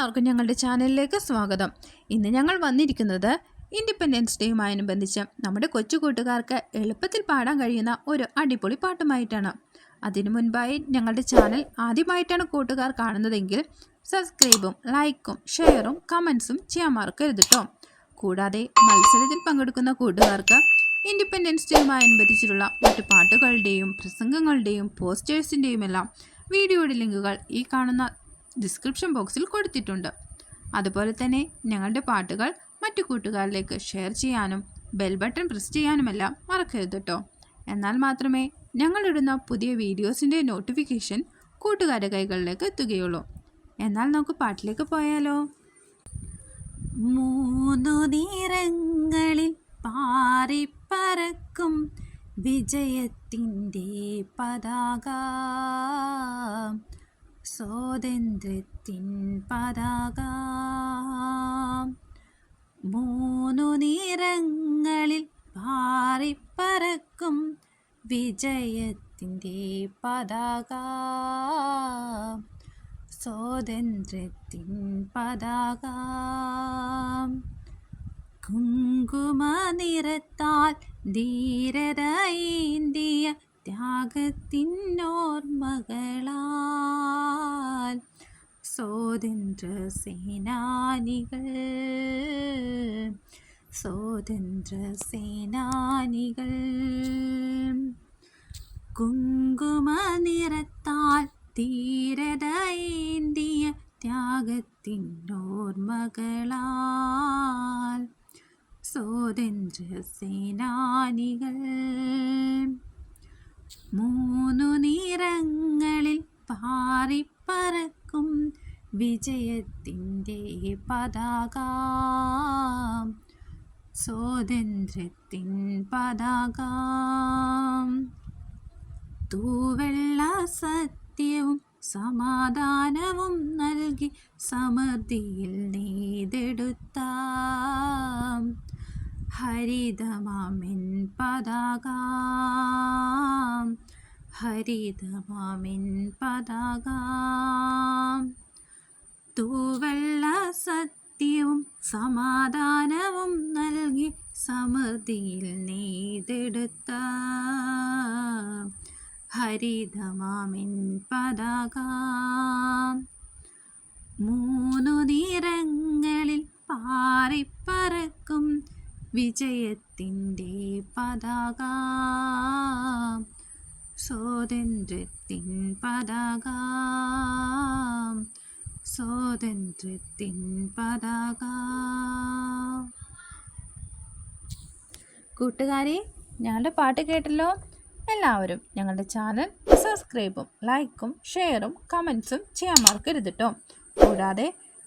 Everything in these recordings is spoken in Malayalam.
എല്ലാവർക്കും ഞങ്ങളുടെ ചാനലിലേക്ക് സ്വാഗതം. ഇന്ന് ഞങ്ങൾ വന്നിരിക്കുന്നത് ഇൻഡിപെൻഡൻസ് ഡേയുമായനുബന്ധിച്ച് നമ്മുടെ കൊച്ചു കൂട്ടുകാർക്ക് എളുപ്പത്തിൽ പാടാൻ കഴിയുന്ന ഒരു അടിപൊളി പാട്ടുമായിട്ടാണ്. അതിനു മുൻപായി ഞങ്ങളുടെ ചാനൽ ആദ്യമായിട്ടാണ് കൂട്ടുകാർ കാണുന്നതെങ്കിൽ സബ്സ്ക്രൈബും ലൈക്കും ഷെയറും കമൻസും ചെയ്യാൻ മറക്കരുത് കേട്ടോ കൂടാതെ മത്സരത്തിൽ പങ്കെടുക്കുന്ന കൂട്ടുകാർക്ക് ഇൻഡിപെൻഡൻസ് ഡേയുമായി ഡേയുമായനുബന്ധിച്ചിട്ടുള്ള മറ്റു പാട്ടുകളുടെയും പ്രസംഗങ്ങളുടെയും പോസ്റ്റേഴ്സിന്റെയും എല്ലാം വീഡിയോയുടെ ലിങ്കുകൾ ഈ കാണുന്ന ഡിസ്ക്രിപ്ഷൻ ബോക്സിൽ കൊടുത്തിട്ടുണ്ട്. അതുപോലെ തന്നെ ഞങ്ങളുടെ പാട്ടുകൾ മറ്റു കൂട്ടുകാരിലേക്ക് ഷെയർ ചെയ്യാനും ബെൽ ബട്ടൺ പ്രസ് ചെയ്യാനുമെല്ലാം മറക്കരുത് കേട്ടോ എന്നാൽ മാത്രമേ ഞങ്ങളിടുന്ന പുതിയ വീഡിയോസിന്റെ നോട്ടിഫിക്കേഷൻ കൂട്ടുകാരുടെ കൈകളിലേക്ക് എത്തുകയുള്ളൂ. എന്നാൽ നമുക്ക് പാട്ടിലേക്ക് പോയാലോ? മൂന്നു നിറങ്ങളിൽ പാറിപ്പറക്കും വിജയത്തിന്റെ പതാക. സ്വാതന്ത്ര്യത്തിൻ പതാക മൂന്നു നിറങ്ങളിൽ പാറിപ്പറക്കും വിജയത്തിന്റെ പതാക. സ്വാതന്ത്ര്യത്തിൻ പതാക കുങ്കുമ നിറത്താൽ ധീരതയേന്തിയ ത്യാഗത്തിനോർമ്മകളാൽ സ്വാതന്ത്ര്യ സേനാനികൾ. സ്വാതന്ത്ര്യ സേനാനികൾ. കുങ്കുമ നിറത്താൽ ധീരതയേന്തിയ ത്യാഗത്തിനോർമ്മകളാൽ സ്വാതന്ത്ര്യ സേനാനികൾ. മൂന്നു നിറങ്ങളിൽ പാറിപ്പറക്കും വിജയത്തിന്റെ പതാക. സ്വാതന്ത്ര്യത്തിൻ പതാക. തൂവെള്ള സത്യവും സമാധാനവും നൽകി സമൃദ്ധിയിൽ നെയ്തെടുത്ത. ഹരിതമാമിൻ പതാക. ഹരിതമാമിൻ പതാക. തൂവെള്ള സത്യവും സമാധാനവും നൽകി സമൃദ്ധിയിൽ നെയ്തെടുത്ത ഹരിതമാമിൻ പതാക. മൂന്നു നിറങ്ങളിൽ പാറിപ്പറക്കും വിജയത്തിന്റെ പതാക. സ്വാതന്ത്ര്യത്തിൻ പതാക സ്വാതന്ത്ര്യത്തിൻ പതാക കൂട്ടുകാരി ഞങ്ങളുടെ പാട്ട് കേട്ടല്ലോ? എല്ലാവരും ഞങ്ങളുടെ ചാനൽ സബ്സ്ക്രൈബും ലൈക്കും ഷെയറും കമൻസും ചെയ്യാൻ മറക്കരുത് കേട്ടോ കൂടാതെ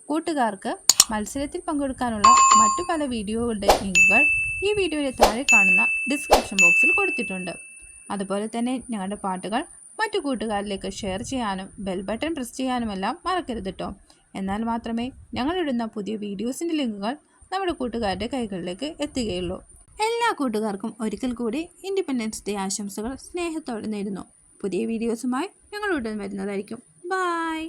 കൂട്ടുകാർക്ക് മത്സരത്തിൽ പങ്കെടുക്കാനുള്ള മറ്റു പല വീഡിയോകളുടെ ലിങ്കുകൾ ഈ വീഡിയോയുടെ താഴെ കാണുന്ന ഡിസ്ക്രിപ്ഷൻ ബോക്സിൽ കൊടുത്തിട്ടുണ്ട്. അതുപോലെ തന്നെ ഞങ്ങളുടെ പാട്ടുകൾ മറ്റു കൂട്ടുകാരിലേക്ക് ഷെയർ ചെയ്യാനും ബെൽ ബട്ടൺ പ്രസ് ചെയ്യാനുമെല്ലാം മറക്കരുത് കേട്ടോ എന്നാൽ മാത്രമേ ഞങ്ങളിടുന്ന പുതിയ വീഡിയോസിന്റെ ലിങ്കുകൾ നമ്മുടെ കൂട്ടുകാരുടെ കൈകളിലേക്ക് എത്തുകയുള്ളൂ. എല്ലാ കൂട്ടുകാർക്കും ഒരിക്കൽ കൂടി ഇൻഡിപെൻഡൻസ് ഡേ ആശംസകൾ സ്നേഹത്തോടെ നേരുന്നു. പുതിയ വീഡിയോസുമായി ഞങ്ങൾ ഉടൻ വരുന്നതായിരിക്കും. ബായ്